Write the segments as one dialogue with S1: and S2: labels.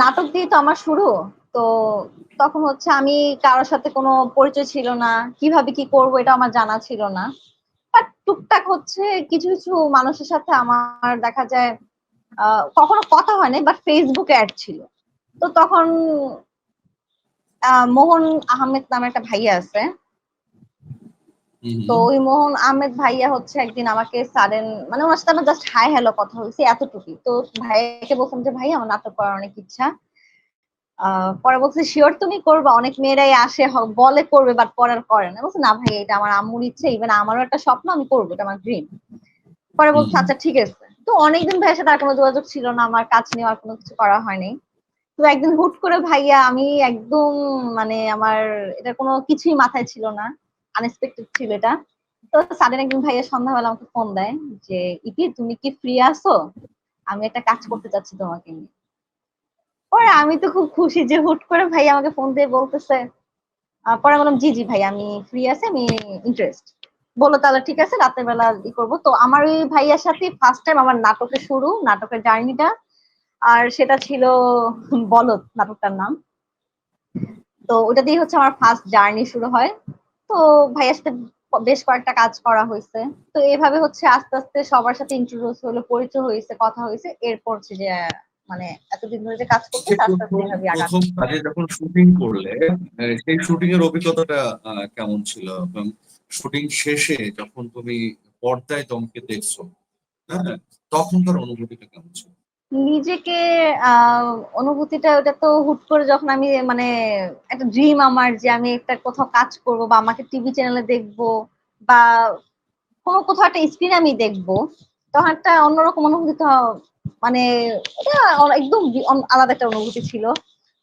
S1: নাটক দিয়ে তো আমার শুরু, তো তখন হচ্ছে আমি কারোর সাথে কোনো পরিচয় ছিল না, কীভাবে কি করব এটা আমার জানা ছিল না। বাট টুকটাক হচ্ছে কিছু কিছু মানুষের সাথে আমার দেখা যায় কখনো কথা হয়নি বাট ফেসবুকে অ্যাড ছিল। তো তখন মোহন আহমেদ নামে একটা ভাইয়া আছে তো ওই মোহন আহমেদ ভাইয়া হচ্ছে একদিন আমাকে সাডেন মানে ওনার সাথে আমার জাস্ট হাই হ্যালো কথা হয়েছে এতটুকুই। তো ভাইয়াকে বললাম যে ভাই আমার নাটক করার অনেক ইচ্ছা। পরে বলছে শিওর তুমি করবা। অনেক মেয়েরাই আসে বলে করবে বাট করার করে না। বলছে না ভাই এটা আমার আম্মুর ইচ্ছে। ইভেন আমারও একটা স্বপ্ন আমি করব এটা আমার ড্রিম পরে বলছে আচ্ছা ঠিক আছে। তো অনেকদিন ভাইয়ের সাথে আর কোনো যোগাযোগ ছিল না আমার কাজ নিয়ে আর কোনো কিছু করা হয়নি। তো একদিন হুট করে ভাইয়া আমি একদম মানে আমার এটা কোনো কিছুই মাথায় ছিল না। আনএক্সপেক্টেড ছিল এটা। তো সাডেন একদিন ভাইয়া সন্ধ্যাবেলা আমাকে ফোন দেয় যে, ইতি, তুমি কি ফ্রি আছো? আমি একটা কাজ করতে চাচ্ছি তোমাকে নিয়ে। পরে আমি তো খুব খুশি যে হুট করে ভাই আমাকে ফোন দিয়ে বলতেছে। পরে বললাম, জি জি ভাই আমি ফ্রি আছি, আমি ইন্টারেস্ট বলো তাহলে ঠিক আছে, রাতের বেলা ই করব। তো আমার ওই ভাইয়ার সাথে ফার্স্ট টাইম আমার নাটকের শুরু, নাটকের জার্নিটা আর সেটা ছিল বলদ, নাটকটার নাম। তো ওটা দিয়ে হচ্ছে আমার ফার্স্ট জার্নি শুরু হয়। তো ভাইয়ার সাথে বেশ কয়েকটা কাজ করা হয়েছে। তো এইভাবে হচ্ছে আস্তে আস্তে সবার সাথে ইন্ট্রোডিউস হলো পরিচয় হয়েছে কথা হয়েছে এরপর হচ্ছে যে মানে এতদিন ধরে যে কাজ করছে এভাবে
S2: প্রথম কাজে যখন শুটিং করলে সেই শুটিং এর অভিজ্ঞতাটা কেমন ছিল? এবং শুটিং শেষে যখন তুমি পর্দায় তোমাকে দেখছ হ্যাঁ তখনকার অনুভূতিটা কেমন ছিল?
S1: নিজেকে অনুভূতিটা ওটা তো হুট করে যখন আমি মানে একটা ড্রিম আমার যে আমি একটা কোথাও কাজ করব বা আমাকে টিভি চ্যানেলে দেখব বা কোনো কোথাও একটা স্ক্রিনে আমি দেখব, তখন একটা অন্যরকম অনুভূতি মানে এটা একদম আলাদা একটা অনুভূতি ছিল।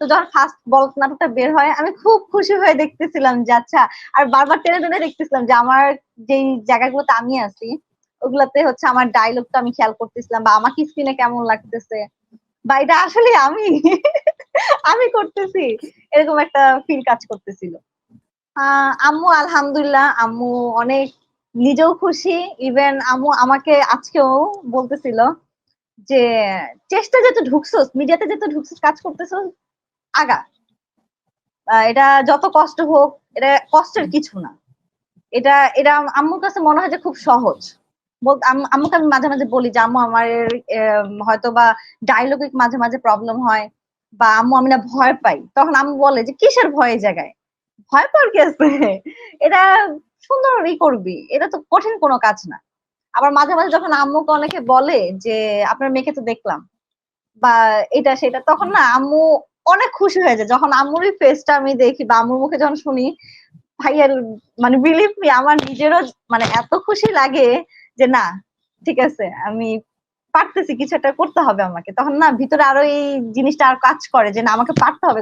S1: তো যখন ফার্স্ট বলত নাটকটা বের হয়, আমি খুব খুশি হয়ে দেখতেছিলাম যে আচ্ছা আর বারবার টেনে টেনে দেখতেছিলাম যে আমার যেই জায়গাগুলোতে আমি আছি ওগুলাতে হচ্ছে আমার ডায়লগটা আমি খেয়াল করতেছিলাম বা আমাকে স্ক্রিনে কেমন লাগতেছে। বা এটা আসলে আমি? আমি করতেছি। এরকম একটা ফিল কাজ করতেছিল। আম্মু আলহামদুলিল্লাহ, আম্মু অনেক নিজেও খুশি। ইভেন আম্মু আমাকে আজকেও বলতেছিল যে, চেষ্টা যেহেতু ঢুকছোস মিডিয়াতে যেহেতু ঢুকছোস, কাজ করতেছোস, আগা। এটা যত কষ্ট হোক, এটা কষ্টের কিছু না। এটা এটা আম্মুর কাছে মনে হয় যে খুব সহজ। আম্মুকে আমি মাঝে মাঝে বলি যে, আম্মু, আমার হয়তো বা ডায়লগে মাঝে মাঝে প্রবলেম হয় বা আম্মু, আমি না ভয় পাই। তখন আম্মু বলে যে, কিসের ভয় জায়গায়? ভয় পাওয়ার কি আছে? এটা সুন্দর ই করবি, এটা তো কঠিন কোনো কাজ না। আবার মাঝে মাঝে যখন আম্মুকে অনেকে বলে যে, আপনার মেয়েকে তো দেখলাম বা এটা সেটা, তখন না আম্মু অনেক খুশি হয়ে যায়। যখন আম্মুর ফেসটা আমি দেখি বা আম্মুর মুখে যখন শুনি ভাইয়ার মানে বিলিভ মি আমার নিজেরও মানে এত খুশি লাগে যে না, ঠিক আছে, আমি পারতেছি, কিছু একটা করতে হবে আমাকে। তখন না, ভিতরে আরও এই জিনিসটা আর কাজ করে যে না, আমাকে পারতে হবে।